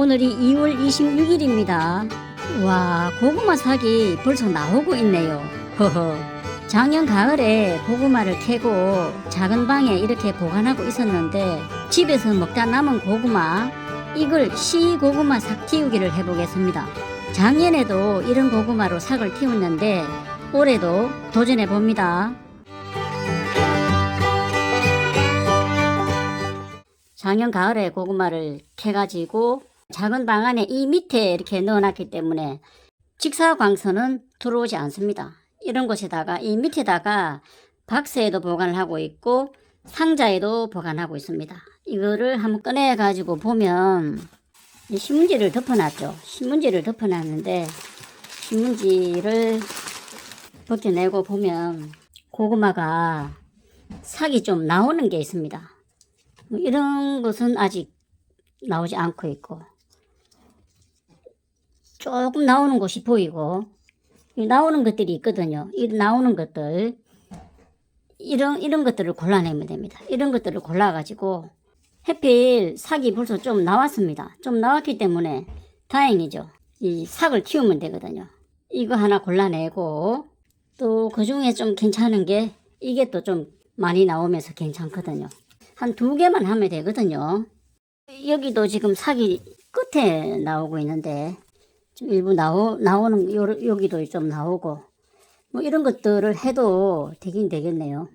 오늘이 2월 26일입니다. 와, 고구마 사기 벌써 나오고 있네요. 허허. 작년 가을에 고구마를 캐고 작은 방에 이렇게 보관하고 있었는데 집에서 먹다 남은 고구마 이걸 시 고구마 삭 틔우기를 해보겠습니다. 작년에도 이런 고구마로 삭을 틔웠는데 올해도 도전해 봅니다. 작년 가을에 고구마를 캐가지고 작은 방 안에 이 밑에 이렇게 넣어놨기 때문에 직사광선은 들어오지 않습니다. 이런 곳에다가 이 밑에다가 박스에도 보관을 하고 있고 상자에도 보관하고 있습니다. 이거를 한번 꺼내 가지고 보면 이 신문지를 덮어놨죠. 신문지를 덮어놨는데 신문지를 벗겨내고 보면 고구마가 삭이 좀 나오는 게 있습니다. 뭐 이런 것은 아직 나오지 않고 있고 조금 나오는 곳이 보이고 이 나오는 것들이 있거든요. 이 나오는 것들 이런 이런 것들을 골라내면 됩니다. 이런 것들을 골라가지고 해필 삭이 벌써 좀 나왔습니다. 좀 나왔기 때문에 다행이죠. 이 삭을 키우면 되거든요. 이거 하나 골라내고 또 그 중에 좀 괜찮은 게 이게 또 좀 많이 나오면서 괜찮거든요. 한 두 개만 하면 되거든요. 여기도 지금 삭이 끝에 나오고 있는데 좀 일부 나오, 나오는 요, 여기도 좀 나오고 뭐 이런 것들을 해도 되긴 되겠네요.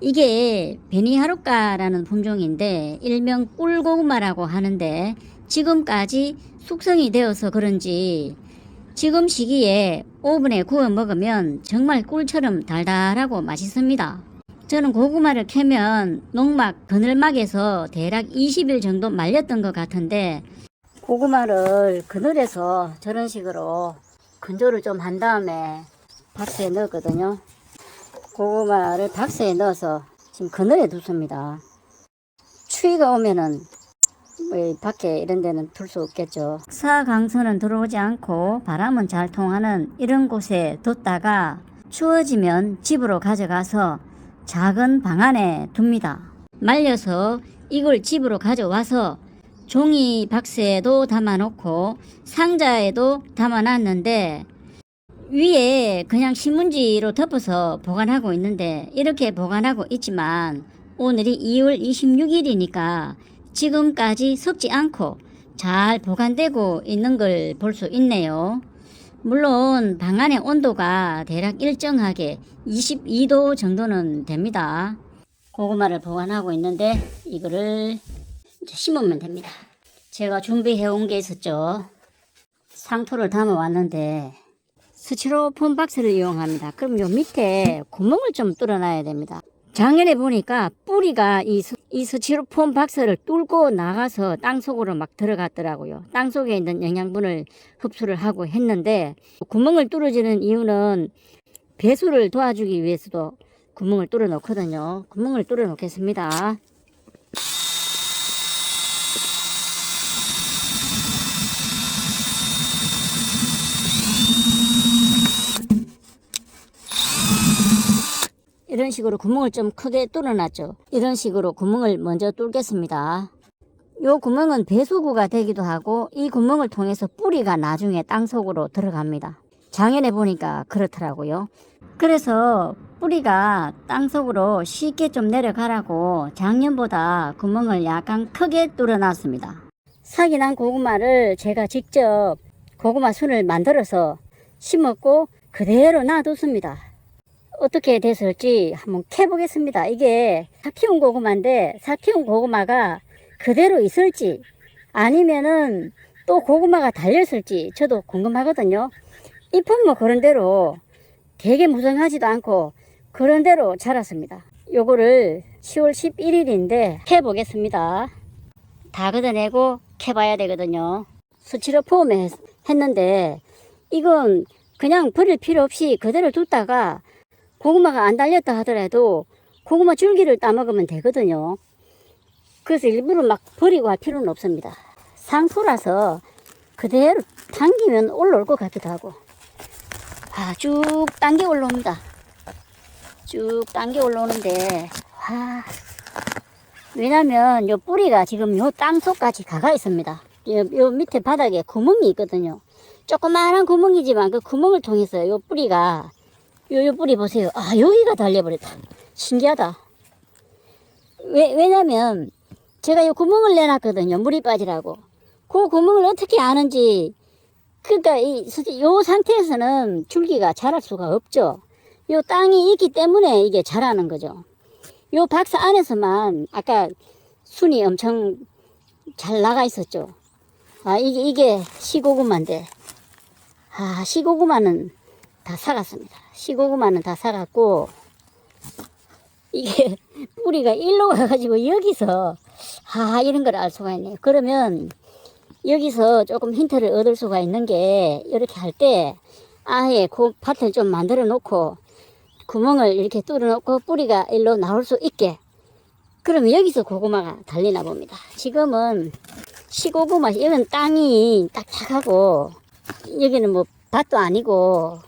이게 베니하루카라는 품종인데 일명 꿀고구마라고 하는데 지금까지 숙성이 되어서 그런지 지금 시기에 오븐에 구워 먹으면 정말 꿀처럼 달달하고 맛있습니다. 저는 고구마를 캐면 농막 그늘막에서 대략 20일 정도 말렸던 것 같은데 고구마를 그늘에서 저런 식으로 건조를 좀 한 다음에 박스에 넣었거든요. 고구마를 박스에 넣어서 지금 그늘에 뒀습니다. 추위가 오면은 뭐 밖에 이런 데는 둘 수 없겠죠. 사강선은 들어오지 않고 바람은 잘 통하는 이런 곳에 뒀다가 추워지면 집으로 가져가서 작은 방 안에 둡니다. 말려서 이걸 집으로 가져와서 종이 박스에도 담아놓고 상자에도 담아놨는데 위에 그냥 신문지로 덮어서 보관하고 있는데 이렇게 보관하고 있지만 오늘이 2월 26일이니까 지금까지 썩지 않고 잘 보관되고 있는 걸 볼 수 있네요. 물론 방 안의 온도가 대략 일정하게 22도 정도는 됩니다. 고구마를 보관하고 있는데 이거를 심으면 됩니다. 제가 준비해 온 게 있었죠. 상토를 담아 왔는데 스티로폼 박스를 이용합니다. 그럼 요 밑에 구멍을 좀 뚫어놔야 됩니다. 작년에 보니까 뿌리가 이, 스- 이 스티로폼 박스를 뚫고 나가서 땅 속으로 막 들어갔더라고요. 땅 속에 있는 영양분을 흡수를 하고 했는데 구멍을 뚫어주는 이유는 배수를 도와주기 위해서도 구멍을 뚫어 놓거든요. 구멍을 뚫어 놓겠습니다. 이런 식으로 구멍을 좀 크게 뚫어놨죠. 이런 식으로 구멍을 먼저 뚫겠습니다. 요 구멍은 배수구가 되기도 하고 이 구멍을 통해서 뿌리가 나중에 땅속으로 들어갑니다. 작년에 보니까 그렇더라고요. 그래서 뿌리가 땅속으로 쉽게 좀 내려가라고 작년보다 구멍을 약간 크게 뚫어놨습니다. 사기 난 고구마를 제가 직접 고구마 순을 만들어서 심었고 그대로 놔뒀습니다. 어떻게 됐을지 한번 캐보겠습니다. 이게 삭 키운 고구마인데 삭 키운 고구마가 그대로 있을지 아니면은 또 고구마가 달렸을지 저도 궁금하거든요. 잎은 뭐 그런 대로 되게 무성하지도 않고 그런 대로 자랐습니다. 요거를 10월 11일인데 캐보겠습니다. 다 걷어내고 캐봐야 되거든요. 수치로 포함해 했는데 이건 그냥 버릴 필요 없이 그대로 뒀다가 고구마가 안 달렸다 하더라도 고구마 줄기를 따먹으면 되거든요. 그래서 일부러 막 버리고 할 필요는 없습니다. 상토라서 그대로 당기면 올라올 것 같기도 하고. 아, 쭉 당겨 올라옵니다. 쭉 당겨 올라오는데, 와. 왜냐면 요 뿌리가 지금 요 땅속까지 가가 있습니다. 요, 요 밑에 바닥에 구멍이 있거든요. 조그마한 구멍이지만 그 구멍을 통해서 요 뿌리가 요, 요 뿌리 보세요. 아, 여기가 달려버렸다. 신기하다. 왜, 왜냐면 제가 요 구멍을 내놨거든요. 물이 빠지라고. 그 구멍을 어떻게 아는지 그러니까 이, 요 상태에서는 줄기가 자랄 수가 없죠. 요 땅이 있기 때문에 이게 자라는 거죠. 요 박스 안에서만 아까 순이 엄청 잘 나가 있었죠. 아, 이게, 이게 시고구마인데. 아, 시고구마는 다 사갔습니다. 시고구마는 다 사갔고, 이게 뿌리가 일로 가가지고 여기서, 아, 이런 걸 알 수가 있네요. 그러면 여기서 조금 힌트를 얻을 수가 있는 게, 이렇게 할 때, 아예 그 밭을 좀 만들어 놓고, 구멍을 이렇게 뚫어 놓고 뿌리가 일로 나올 수 있게. 그러면 여기서 고구마가 달리나 봅니다. 지금은 시고구마, 이건 땅이 딱딱하고, 여기는 뭐 밭도 아니고,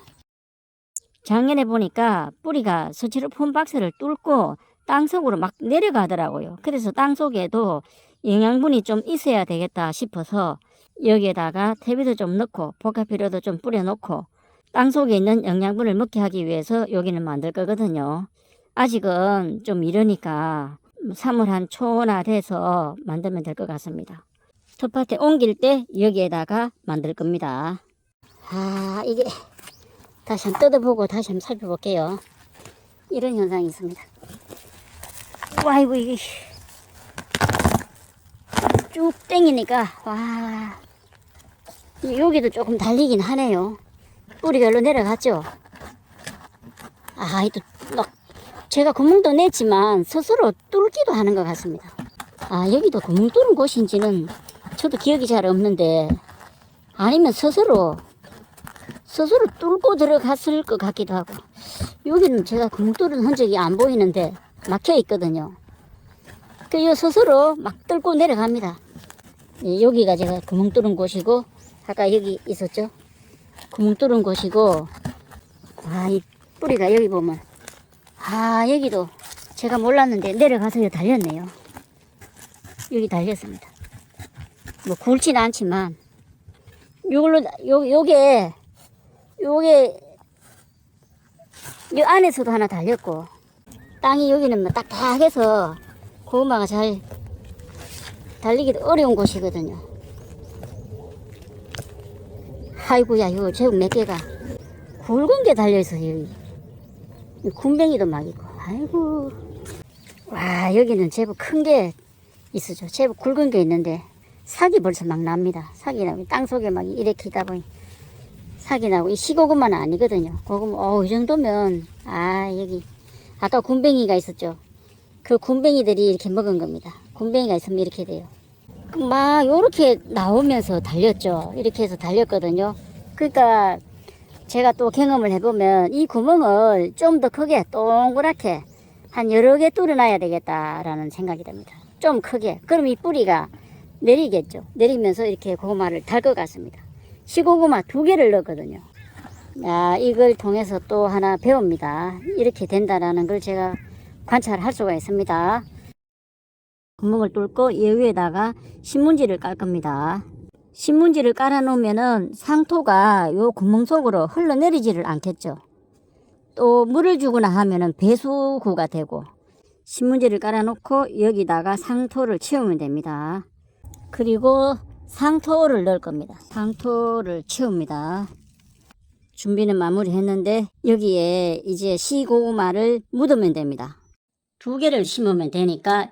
작년에 보니까 뿌리가 스티로폼 박스를 뚫고 땅 속으로 막 내려가더라고요. 그래서 땅 속에도 영양분이 좀 있어야 되겠다 싶어서 여기에다가 퇴비도 좀 넣고 복합비료도 좀 뿌려놓고 땅 속에 있는 영양분을 먹게 하기 위해서 여기는 만들 거거든요. 아직은 좀 이러니까 3월 한 초나 돼서 만들면 될 것 같습니다. 텃밭에 옮길 때 여기에다가 만들 겁니다. 아 이게 다시 한번 뜯어보고 다시 한번 살펴볼게요. 이런 현상이 있습니다. 와이고 이게 쭉 땡기니까 와 여기도 조금 달리긴 하네요. 뿌리가 일로 내려갔죠. 아, 이또 막 제가 구멍도 냈지만 스스로 뚫기도 하는 것 같습니다. 아, 여기도 구멍 뚫은 곳인지는 저도 기억이 잘 없는데 아니면 스스로 스스로 뚫고 들어갔을 것 같기도 하고 여기는 제가 구멍 뚫은 흔적이 안 보이는데 막혀 있거든요. 그 스스로 막 뚫고 내려갑니다. 예, 여기가 제가 구멍 뚫은 곳이고 아까 여기 있었죠. 구멍 뚫은 곳이고 아 이 뿌리가 여기 보면 아 여기도 제가 몰랐는데 내려가서 달렸네요. 여기 달렸습니다. 뭐 굵지는 않지만 요걸로 요 요게 요게 요 안에서도 하나 달렸고 땅이 여기는 뭐 딱딱해서 고구마가 잘 달리기도 어려운 곳이거든요. 아이고야 이거 제국 몇 개가 굵은 게 달려있어 여기. 이 군뱅이도 막 있고. 아이고. 와 여기는 제법 큰 게 있으죠. 제법 굵은 게 있는데 사기 벌써 막 납니다. 사기 나고 땅 속에 막 이렇게다 보니 사기 나고 이 시고구마는 아니거든요 고구마 어이 정도면 아 여기 아까 군뱅이가 있었죠 그 군뱅이들이 이렇게 먹은 겁니다 군뱅이가 있으면 이렇게 돼요 막 요렇게 나오면서 달렸죠. 이렇게 해서 달렸거든요. 그러니까 제가 또 경험을 해보면 이 구멍을 좀 더 크게 동그랗게 한 여러 개 뚫어놔야 되겠다라는 생각이 듭니다. 좀 크게. 그럼 이 뿌리가 내리겠죠. 내리면서 이렇게 고구마를 달 것 같습니다. 시고구마 두 개를 넣었거든요. 야, 이걸 통해서 또 하나 배웁니다. 이렇게 된다라는 걸 제가 관찰할 수가 있습니다. 구멍을 뚫고 이 위에다가 신문지를 깔 겁니다. 신문지를 깔아 놓으면은 상토가 요 구멍 속으로 흘러내리지를 않겠죠. 또 물을 주거나 하면은 배수구가 되고 신문지를 깔아 놓고 여기다가 상토를 채우면 됩니다. 그리고 상토를 넣을 겁니다. 상토를 채웁니다. 준비는 마무리 했는데 여기에 이제 시고구마를 묻으면 됩니다. 두 개를 심으면 되니까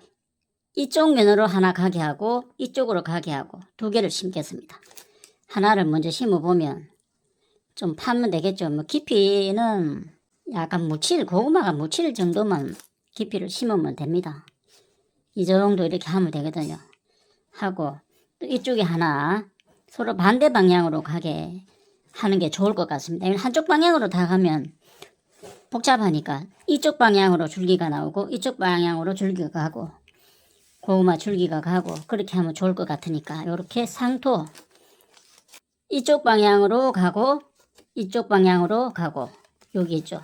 이쪽 면으로 하나 가게 하고 이쪽으로 가게 하고 두 개를 심겠습니다. 하나를 먼저 심어보면 좀 파면 되겠죠. 뭐 깊이는 약간 묻힐 고구마가 묻힐 정도만 깊이를 심으면 됩니다. 이 정도 이렇게 하면 되거든요. 하고 또 이쪽에 하나 서로 반대 방향으로 가게 하는 게 좋을 것 같습니다. 한쪽 방향으로 다 가면 복잡하니까 이쪽 방향으로 줄기가 나오고 이쪽 방향으로 줄기가 가고 고구마 줄기가 가고 그렇게 하면 좋을 것 같으니까 이렇게 상토 이쪽 방향으로 가고 이쪽 방향으로 가고 여기 있죠.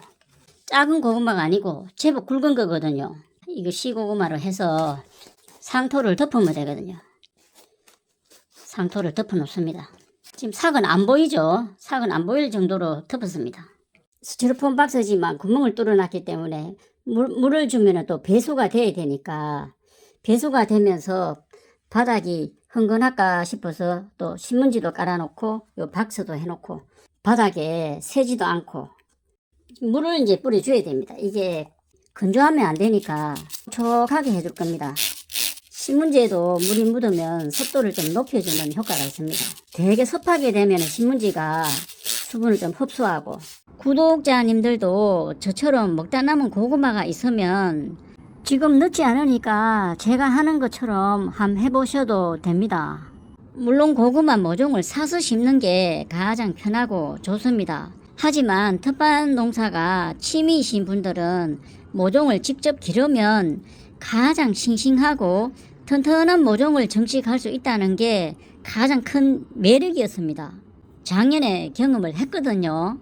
작은 고구마가 아니고 제법 굵은 거거든요. 이거 시고구마로 해서 상토를 덮으면 되거든요 상토를 덮어 놓습니다. 지금 삭은 안 보이죠? 삭은 안 보일 정도로 덮었습니다. 스티로폼 박스지만 구멍을 뚫어놨기 때문에 물, 물을 주면 또 배수가 돼야 되니까 배수가 되면서 바닥이 흥건할까 싶어서 또 신문지도 깔아놓고 요 박스도 해놓고 바닥에 새지도 않고 물을 이제 뿌려줘야 됩니다. 이게 건조하면 안 되니까 촉촉하게 해줄 겁니다. 신문지에도 물이 묻으면 습도를 좀 높여주는 효과가 있습니다. 되게 습하게 되면 신문지가 수분을 좀 흡수하고 구독자님들도 저처럼 먹다 남은 고구마가 있으면 지금 늦지 않으니까 제가 하는 것처럼 한번 해보셔도 됩니다. 물론 고구마 모종을 사서 심는 게 가장 편하고 좋습니다. 하지만 텃밭 농사가 취미이신 분들은 모종을 직접 기르면 가장 싱싱하고 튼튼한 모종을 정식할 수 있다는 게 가장 큰 매력이었습니다. 작년에 경험을 했거든요.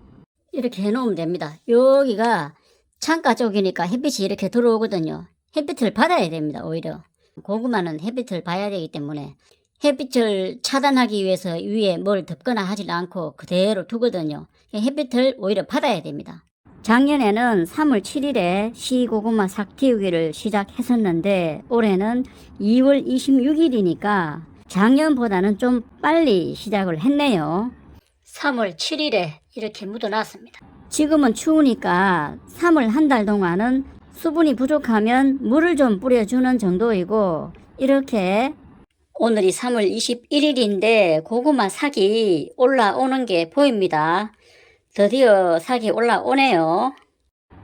이렇게 해놓으면 됩니다. 여기가 창가 쪽이니까 햇빛이 이렇게 들어오거든요. 햇빛을 받아야 됩니다, 오히려. 고구마는 햇빛을 봐야 되기 때문에 햇빛을 차단하기 위해서 위에 뭘 덮거나 하질 않고 그대로 두거든요. 햇빛을 오히려 받아야 됩니다. 작년에는 3월 7일에 시고구마 삭 틔우기를 시작했었는데 올해는 2월 26일이니까 작년보다는 좀 빨리 시작을 했네요. 3월 7일에 이렇게 묻어놨습니다. 지금은 추우니까 3월 한 달 동안은 수분이 부족하면 물을 좀 뿌려주는 정도이고 이렇게 오늘이 3월 21일인데 고구마 삭이 올라오는 게 보입니다. 드디어 삭이 올라오네요.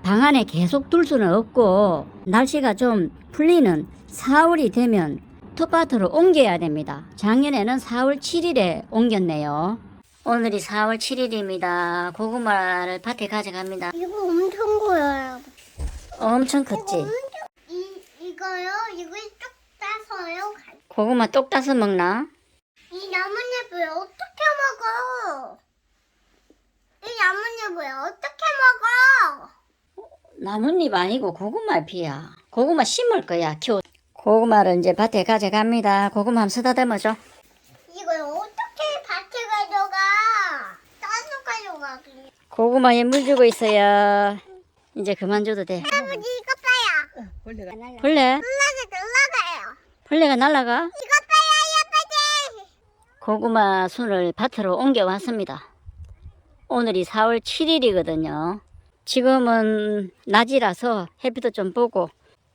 방 안에 계속 둘 수는 없고 날씨가 좀 풀리는 4월이 되면 텃밭으로 옮겨야 됩니다. 작년에는 4월 7일에 옮겼네요. 오늘이 4월 7일입니다. 고구마를 밭에 가져갑니다. 이거 엄청 커요. 엄청 컸지? 이 이거요? 이거 쭉 따서요? 고구마 똑 따서 먹나? 이 나뭇잎을 어떻게 먹어? 이 나뭇잎을 어떻게 먹어? 나뭇잎 아니고 고구마 잎이야. 고구마 심을 거야. 키워. 고구마를 이제 밭에 가져갑니다. 고구마 한번 쓰다듬어줘. 이걸 어떻게 밭에 가져가? 따서 가져가 그냥. 고구마에 물 주고 있어요. 이제 그만 줘도 돼. 할아버지 이거 봐요. 벌레? 올라가 올라가요. 벌레가 날아가? 이거 봐요 아버지. 고구마 순을 밭으로 옮겨왔습니다. 오늘이 4월 7일이거든요. 지금은 낮이라서 햇빛도 좀 보고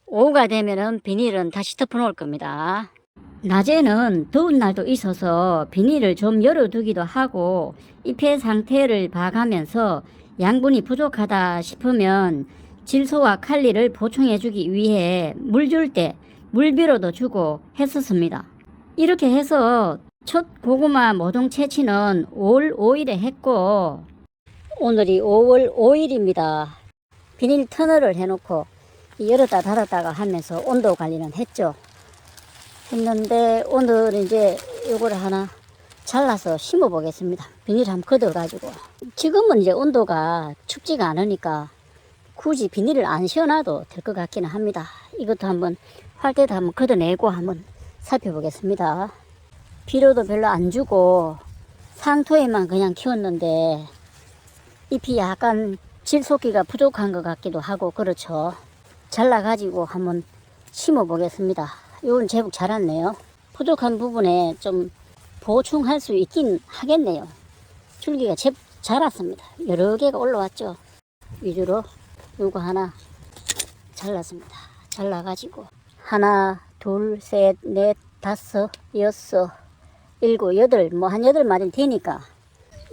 오후가 되면은 비닐은 다시 덮어놓을 겁니다. 낮에는 더운 날도 있어서 비닐을 좀 열어두기도 하고 잎의 상태를 봐가면서 양분이 부족하다 싶으면 질소와 칼리를 보충해주기 위해 물 줄 때 물비로도 주고 했었습니다. 이렇게 해서 첫 고구마 모종 채취는 5월 5일에 했고 오늘이 5월 5일입니다. 비닐 터널을 해놓고 열었다 닫았다가 하면서 온도 관리는 했죠. 했는데 오늘 이제 요거를 하나 잘라서 심어 보겠습니다. 비닐 한번 걷어 가지고 지금은 이제 온도가 춥지가 않으니까 굳이 비닐을 안 씌워놔도 될 것 같기는 합니다. 이것도 한번 활대도 한번 걷어내고 한번 살펴보겠습니다. 비료도 별로 안 주고 상토에만 그냥 키웠는데 잎이 약간 질소기가 부족한 것 같기도 하고 그렇죠. 잘라가지고 한번 심어 보겠습니다. 이건 제법 자랐네요. 부족한 부분에 좀 보충할 수 있긴 하겠네요. 줄기가 제법 자랐습니다. 여러 개가 올라왔죠. 위주로 요거 하나 잘랐습니다. 잘라가지고 하나, 둘, 셋, 넷, 다섯, 여섯, 일곱, 여덟, 뭐 한 여덟 마리 되니까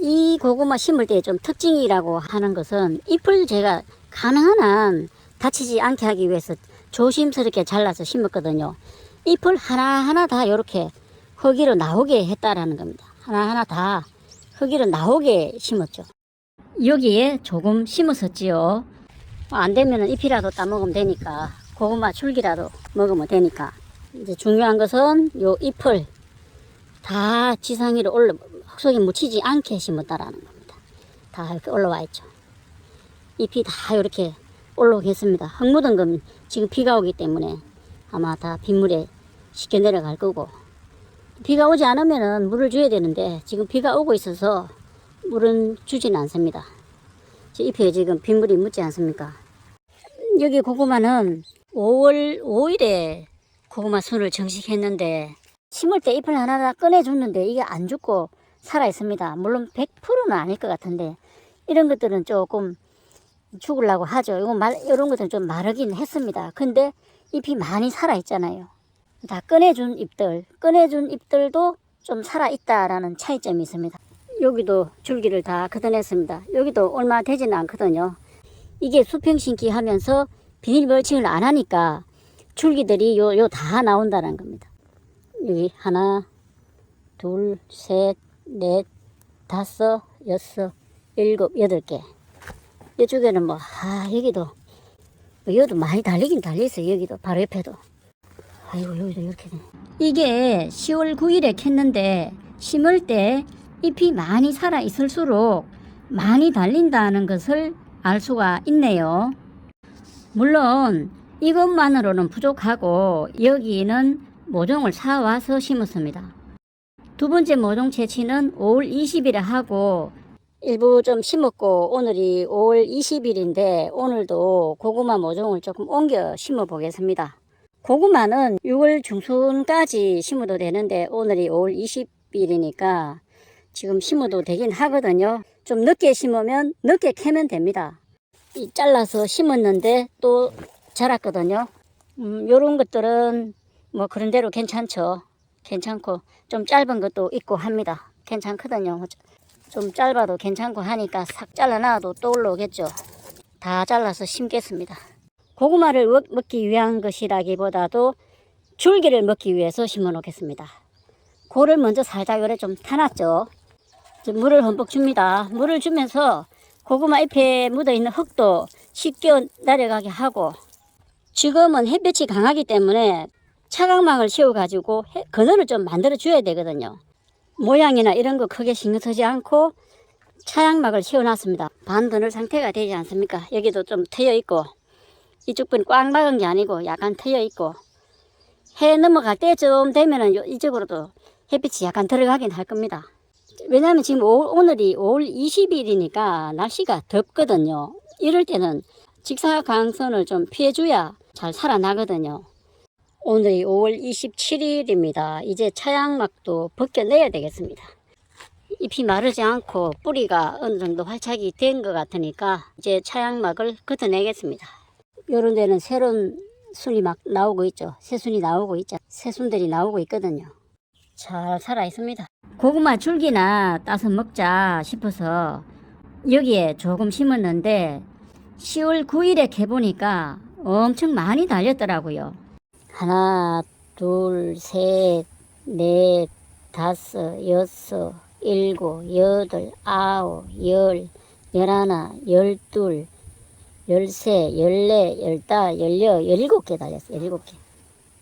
이 고구마 심을 때 좀 특징이라고 하는 것은 잎을 제가 가능한 한 다치지 않게 하기 위해서 조심스럽게 잘라서 심었거든요. 잎을 하나하나 다 이렇게 흙위로 나오게 했다라는 겁니다. 하나하나 다 흙위로 나오게 심었죠. 여기에 조금 심었었지요. 안 되면은 잎이라도 따먹으면 되니까 고구마 줄기라도 먹으면 되니까 이제 중요한 것은 요 잎을 다 지상 위로 올라 흙속에 묻히지 않게 심었다라는 겁니다. 다 이렇게 올라와 있죠. 잎이 다 이렇게 올라오겠습니다. 흙 묻은 건 지금 비가 오기 때문에 아마 다 빗물에 씻겨 내려갈 거고 비가 오지 않으면은 물을 줘야 되는데 지금 비가 오고 있어서 물은 주지는 않습니다. 저 잎에 지금 빗물이 묻지 않습니까? 여기 고구마는 5월 5일에 고구마 순을 정식했는데 심을 때 잎을 하나 다 꺼내줬는데 이게 안 죽고 살아 있습니다. 물론 100%는 아닐 것 같은데 이런 것들은 조금 죽으려고 하죠. 이거 말, 이런 것들은 좀 마르긴 했습니다. 근데 잎이 많이 살아 있잖아요. 다 꺼내준 잎들, 꺼내준 잎들도 좀 살아 있다라는 차이점이 있습니다. 여기도 줄기를 다 걷어냈습니다. 여기도 얼마 되지는 않거든요. 이게 수평 심기 하면서 비닐 멀칭을 안 하니까 줄기들이 요, 요 다 나온다는 겁니다. 여기 하나, 둘, 셋, 넷, 다섯, 여섯, 일곱, 여덟 개. 이쪽에는 뭐, 아, 여기도, 뭐 여기도 많이 달리긴 달려있어요. 여기도, 바로 옆에도. 아이고, 여기도 이렇게 되네. 이게 10월 9일에 캤는데, 심을 때 잎이 많이 살아 있을수록 많이 달린다는 것을 알 수가 있네요. 물론, 이것만으로는 부족하고, 여기는 모종을 사와서 심었습니다. 두 번째 모종 채취는 5월 20일에 하고 일부 좀 심었고 오늘이 5월 20일인데 오늘도 고구마 모종을 조금 옮겨 심어 보겠습니다. 고구마는 6월 중순까지 심어도 되는데 오늘이 5월 20일이니까 지금 심어도 되긴 하거든요. 좀 늦게 심으면 늦게 캐면 됩니다. 이 잘라서 심었는데 또 자랐거든요. 음, 요런 것들은 뭐 그런 대로 괜찮죠. 괜찮고 좀 짧은 것도 있고 합니다. 괜찮거든요. 좀 짧아도 괜찮고 하니까 싹 잘라놔도 또 올라오겠죠. 다 잘라서 심겠습니다. 고구마를 먹- 먹기 위한 것이라기보다도 줄기를 먹기 위해서 심어 놓겠습니다. 고를 먼저 살짝 요래 좀 타놨죠. 물을 흠뻑 줍니다. 물을 주면서 고구마 잎에 묻어 있는 흙도 쉽게 내려가게 하고 지금은 햇볕이 강하기 때문에 차광막을 씌워가지고 해- 그늘을 좀 만들어 줘야 되거든요. 모양이나 이런 거 크게 신경 쓰지 않고 차양막을 씌워놨습니다. 반드늘 상태가 되지 않습니까? 여기도 좀 트여 있고 이쪽 분꽉 막은 게 아니고 약간 트여 있고 해 넘어갈 때쯤 되면은 요- 이쪽으로도 햇빛이 약간 들어가긴 할 겁니다. 왜냐하면 지금 오, 오늘이 5월 20일이니까 날씨가 덥거든요. 이럴 때는 직사광선을 좀 피해줘야 잘 살아나거든요. 오늘이 5월 27일입니다. 이제 차양막도 벗겨내야 되겠습니다. 잎이 마르지 않고 뿌리가 어느 정도 활착이 된 것 같으니까 이제 차양막을 걷어내겠습니다. 요런 데는 새로운 순이 막 나오고 있죠. 새순이 나오고 있죠. 새순들이 나오고 있거든요. 잘 살아 있습니다. 고구마 줄기나 따서 먹자 싶어서 여기에 조금 심었는데 10월 9일에 캐보니까 엄청 많이 달렸더라고요. 하나, 둘, 셋, 넷, 다섯, 여섯, 일곱, 여덟, 아홉, 열, 열하나, 열둘, 열세, 열네, 열다, 열여, 열일곱 개 달렸어요. 열일곱 개.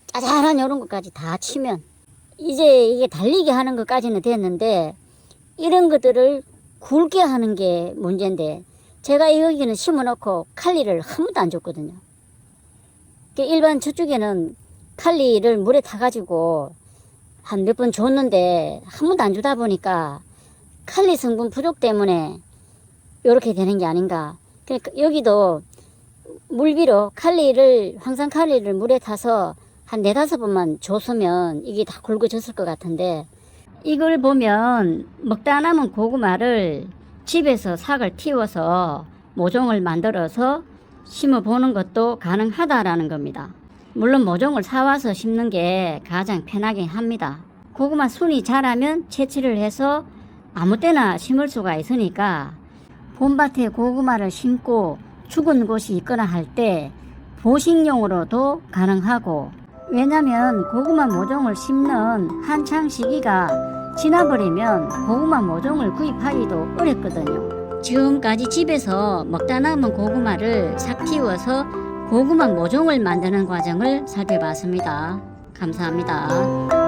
짜잘한 이런 것까지 다 치면 이제 이게 달리게 하는 것까지는 됐는데 이런 것들을 굵게 하는 게 문제인데 제가 여기는 심어놓고 칼리를 한 번도 안 줬거든요. 그 일반 저쪽에는 칼리를 물에 타가지고 한 몇 번 줬는데 한 번도 안 주다 보니까 칼리 성분 부족 때문에 이렇게 되는 게 아닌가. 그러니까 여기도 물비로 칼리를 황산 칼리를 물에 타서 한 네다섯 번만 줬으면 이게 다 굵어졌을 것 같은데 이걸 보면 먹다 남은 고구마를 집에서 삭을 틔워서 모종을 만들어서 심어 보는 것도 가능하다라는 겁니다. 물론 모종을 사와서 심는 게 가장 편하긴 합니다. 고구마 순이 자라면 채취를 해서 아무 때나 심을 수가 있으니까 봄밭에 고구마를 심고 죽은 곳이 있거나 할 때 보식용으로도 가능하고 왜냐면 고구마 모종을 심는 한창 시기가 지나버리면 고구마 모종을 구입하기도 어렵거든요. 지금까지 집에서 먹다 남은 고구마를 삭 틔워서 고구마 모종을 만드는 과정을 살펴봤습니다. 감사합니다.